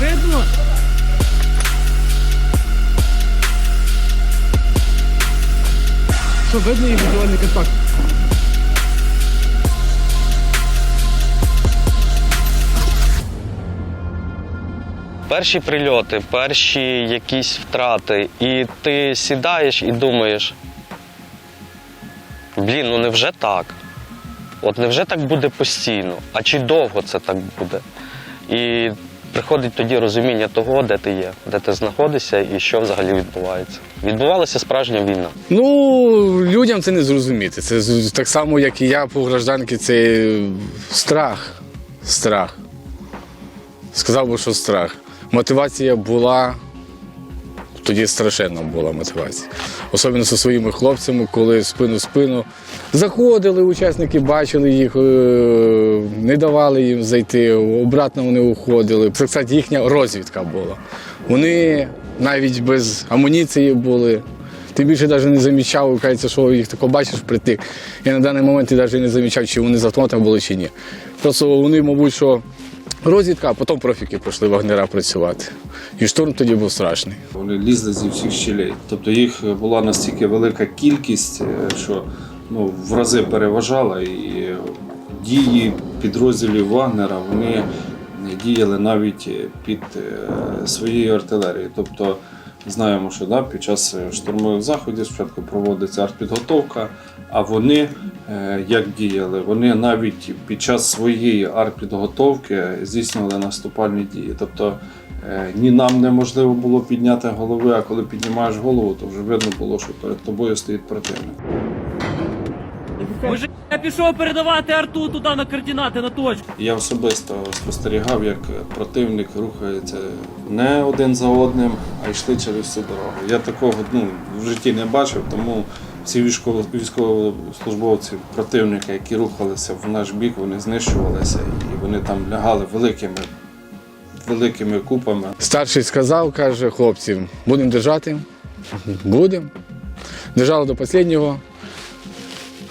видно? Що видно і візуальний контакт? Перші прильоти, перші якісь втрати, і ти сідаєш і думаєш. Блін, ну невже так? От невже так буде постійно? А чи довго це так буде? І приходить тоді розуміння того, де ти є, де ти знаходишся і що взагалі відбувається. Відбувалася справжня війна. Ну, людям це не зрозуміти. Це так само, як і я по гражданки, це страх. Страх. Сказав би, що страх. Мотивація була, тоді страшенна була мотивація. Особливо зі своїми хлопцями, коли спину в спину заходили учасники, бачили їх, е, не давали їм зайти, обратно вони уходили. Це, кстати, їхня розвідка була. Вони навіть без амуніції були. Ти більше навіть не замічав, кажеться, що їх тако бачиш впритик. Я на даний момент навіть не замічав, чи вони з автоматом були, чи ні. Просто вони, мабуть, що розвідка, а потім профіки пішли вагнера працювати. І штурм тоді був страшний. Вони лізли зі всіх щелей. Тобто їх була настільки велика кількість, е, що ну, в рази переважала, і дії підрозділів Вагнера вони діяли навіть під е, своєю артилерією. Тобто знаємо, що да, під час штурмових заходів спочатку проводиться артпідготовка, а вони е, як діяли? Вони навіть під час своєї артпідготовки здійснювали наступальні дії. Тобто Е, Ні нам неможливо було підняти голови, а коли піднімаєш голову, то вже видно було, що перед тобою стоїть противник. Може, я пішов передавати арту туди на координати, на точку. Я особисто спостерігав, як противник рухається не один за одним, а йшли через всю дорогу. Я такого ну, в житті не бачив, тому всі військовослужбовці противника, які рухалися в наш бік, вони знищувалися і вони там лягали великими, великими купами. Старший сказав, каже, хлопці, будемо держати. Будемо. Держали до останнього.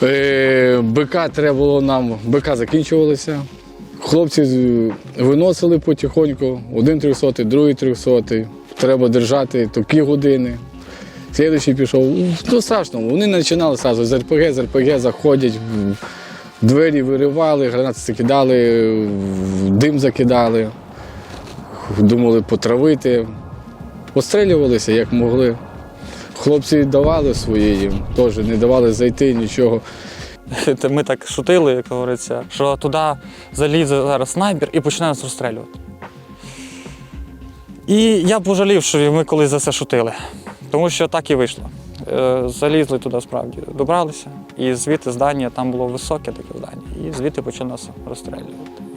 Е, БК треба було нам, БК закінчувалося. Хлопці виносили потихоньку, один трьохсотий, другий трьохсотий. Треба держати такі години. Слідуючий пішов. Ну, страшно, вони починали одразу з РПГ, з РПГ заходять, двері виривали, гранати закидали, дим закидали думали потравити. Пострілювалися як могли. Хлопці давали свої їм, теж не давали зайти нічого. Ми так шутили, як говориться, що туди залізе зараз снайпер і почне нас розстрілювати. І я пожалів, що ми колись за це шутили, тому що так і вийшло. Е, Залізли туди справді, добралися, і звідти здання там було високе таке здання, і звідти почали нас розстрілювати.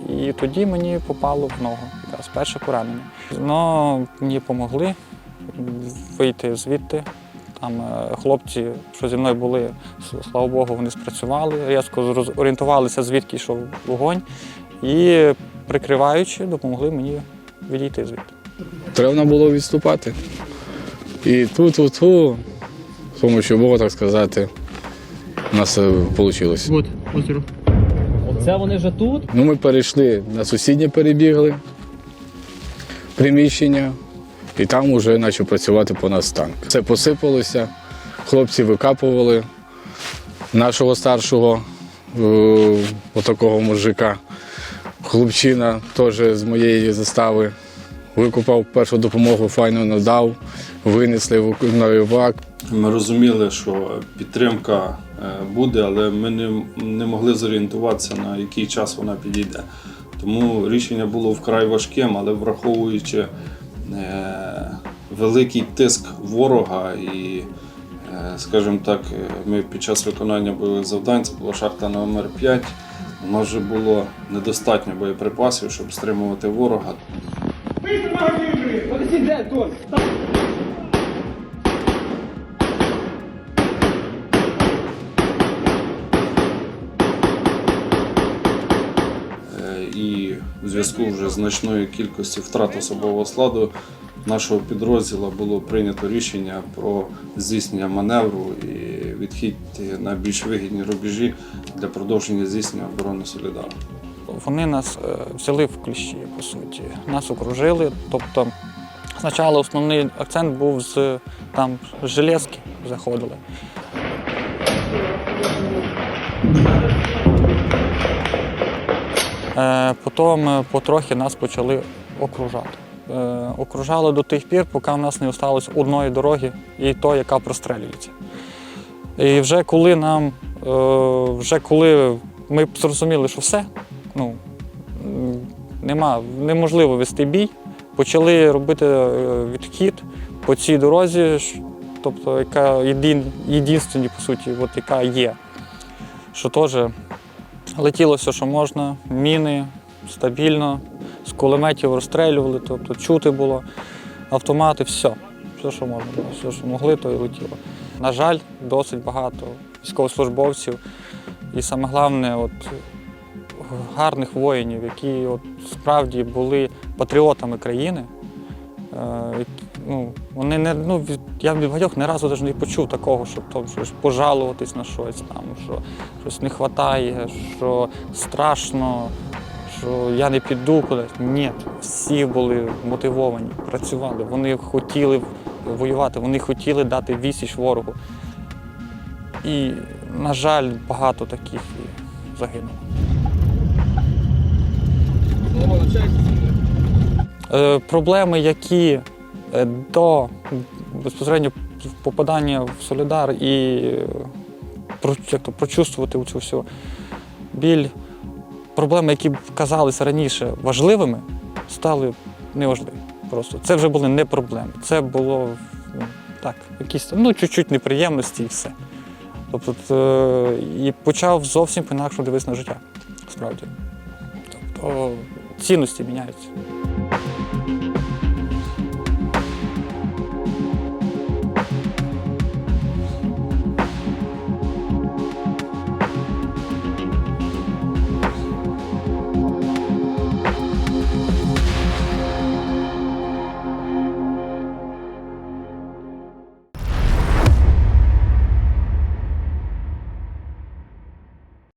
І тоді мені попало в ногу, якраз перше поранення. Ну, мені допомогли вийти звідти. Там е, хлопці, що зі мною були, слава Богу, вони спрацювали, різко орієнтувалися, звідки йшов вогонь, і прикриваючи, допомогли мені відійти звідти. Треба було відступати. І ту-ту-ту, з допомогою Бога, так сказати, у нас вийшло. От, озеро. Оце вони вже тут. Ну, ми перейшли на сусіднє перебігли приміщення, і там вже почав працювати по нас танк. Це посипалося, хлопці викапували нашого старшого, е, отакого мужика. Хлопчина теж з моєї застави викупав першу допомогу, файно надав, винесли на івак. Ми розуміли, що підтримка е, буде, але ми не, не могли зорієнтуватися, на який час вона підійде. Тому рішення було вкрай важким, але враховуючи великий тиск ворога і, е, скажімо так, е, ми під час виконання бойових завдань, це була шахта номер 5 у нас вже було недостатньо боєприпасів, щоб стримувати ворога. Е, в зв'язку вже з значною кількістю втрат особового складу нашого підрозділу було прийнято рішення про здійснення маневру і відхід на більш вигідні рубежі для продовження здійснення оборони Солідару. вони нас е, взяли в кліщі, по суті. Нас окружили. Тобто, спочатку основний акцент був з там з железки заходили. Потім е, потрохи нас почали окружати. Е, Окружали до тих пір, поки в нас не залишилось одної дороги, і то, яка прострелюється. І вже коли нам, е, вже коли ми зрозуміли, що все, ну, нема, неможливо вести бій, почали робити е, відхід по цій дорозі, тобто яка єдин, єдинственні, по суті, от яка є. Що теж летіло все, що можна, міни стабільно, з кулеметів розстрілювали, тобто чути було, автомати, все. Все, що можна було, все, що могли, то і летіло. На жаль, досить багато військовослужбовців. І саме головне, от, гарних воїнів, які от, справді були патріотами країни. Ну, вони не, ну, я від багатьох не разу навіть не почув такого, щоб там, щось пожалуватись на щось, там, що щось не вистачає, що страшно, що я не піду кудись. Ні, всі були мотивовані, працювали. Вони хотіли воювати, вони хотіли дати відсіч ворогу. І, на жаль, багато таких і загинуло. Е, проблеми, які до безпосередньо попадання в Солідар і е, як то, прочувствувати цю всю біль, проблеми, які казалися раніше важливими, стали неважливі. Просто це вже були не проблеми. Це було ну, так, якісь ну, чуть-чуть неприємності і все. Тобто, е, і почав зовсім по-інакшому дивитися на життя, справді. Тобто цінності міняються.